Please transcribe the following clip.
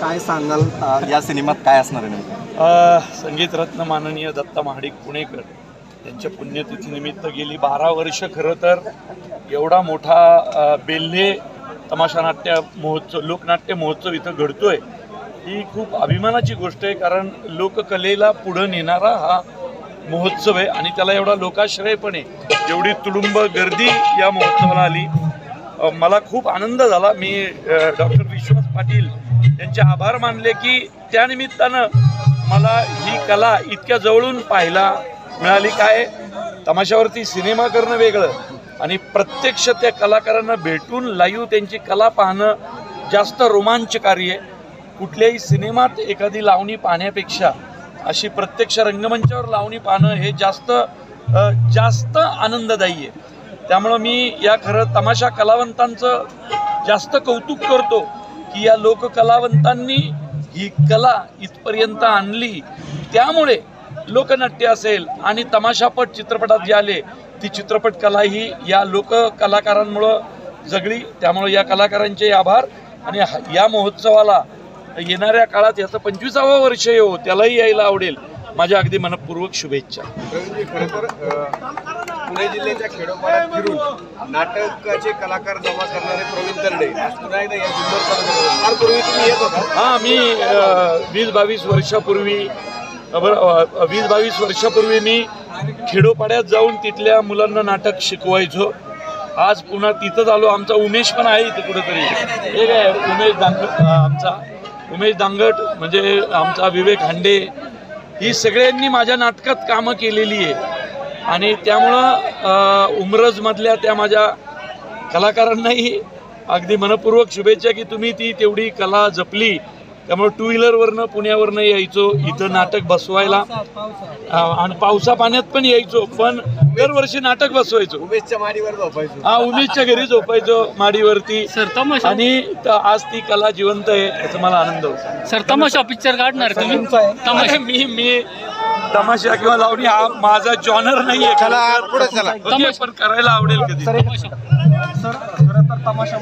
काय सांगाल या सिनेमात काय असणार आहे संगीतरत्न माननीय दत्ता महाडिक पुणेकर यांच्या पुण्यतिथीनिमित्त गेली बारा वर्ष खरं तर एवढा मोठा बेल्हे तमाशा नाट्य महोत्सव लोकनाट्य महोत्सव इथं घडतोय ही खूप अभिमानाची गोष्ट आहे कारण लोककलेला पुढं नेणारा हा महोत्सव आहे आणि त्याला एवढा लोकाश्रय पण आहे. एवढी तुडुंब गर्दी या महोत्सवाला आली मला खूप आनंद झाला. मी डॉक्टर विश्वास पाटील यांचे आभार मानले की त्यानिमित्तानं मला ही कला इतक्या जवळून पाहायला मिळाली काय? तमाशावरती सिनेमा करणं वेगळं आणि प्रत्यक्ष त्या कलाकारांना भेटून लाईव्ह त्यांची कला पाहणं जास्त रोमांचकारी आहे. कुठल्याही सिनेमात एखादी लावणी पाहण्यापेक्षा अशी प्रत्यक्ष रंगमंचावर लावणी पाहणं हे जास्त जास्त आनंददायी आहे. त्यामुळं मी या खरं तमाशा कलावंतांचं जास्त कौतुक करतो की या लोककलावंतांनी ही कला इथपर्यंत आणली. त्यामुळे लोकनाट्य असेल आणि तमाशापट चित्रपटात जे आले ती चित्रपट कला ही या लोककलाकारांमुळं जगली त्यामुळे या कलाकारांचे आभार. आणि या महोत्सवाला येणाऱ्या काळात याचं पंचवीसावं वर्ष येऊ त्यालाही यायला आवडेल. माझ्या अगदी मनपूर्वक शुभेच्छा. पुणे जिल्ह्याच्या खेडोपाड्यात फिरून नाटकाचे कलाकार जमा करणारे प्रवीण तरडे. आज पुन्हा एकदा या जुन्नर तालुक्यात फार पूर्वी तुम्ही येत होता. हां मी अ, वीस बावीस वर्षापूर्वी अ, बरं अ, वीस बावीस वर्षापूर्वी मी खेडोपाड्यात जाऊन तिथल्या मुलांना नाटक शिकवायचो. आज पुन्हा तिथंच आलो. आमचा उमेश पण आहे इथे कुठेतरी. हे काय उमेश दांगट अ, आमचा. उमेश दांगट म्हणजे आमचा विवेक हांडे. ही सगळ्यांनी माझ्या नाटकात कामं केलेली आहे. आणि त्यामुळं उमरजमधल्या त्या माझ्या कलाकारांनाही अगदी मनपूर्वक शुभेच्छा की तुम्ही ती तेवढी कला जपली. त्यामुळे टू व्हीलरवरनं पुण्यावरनं यायचो इथं नाटक बसवायला. आणि पावसा पाण्यात पण यायचो पण दरवर्षी नाटक बसवायचो. उमेशच्या माडीवर झोपायचो. हा उमेशच्या घरी झोपायचो माडीवरती. आणि आज ती कला जिवंत आहे याचा मला आनंद होतो. सर तमाशा पिक्चर काढणार तुम्ही? मी मी तमाशा किंवा लावणी हा माझा जॉनर नाहीये. चला पुढे चला. ओके, पण करायला आवडेल कधी. तमाशा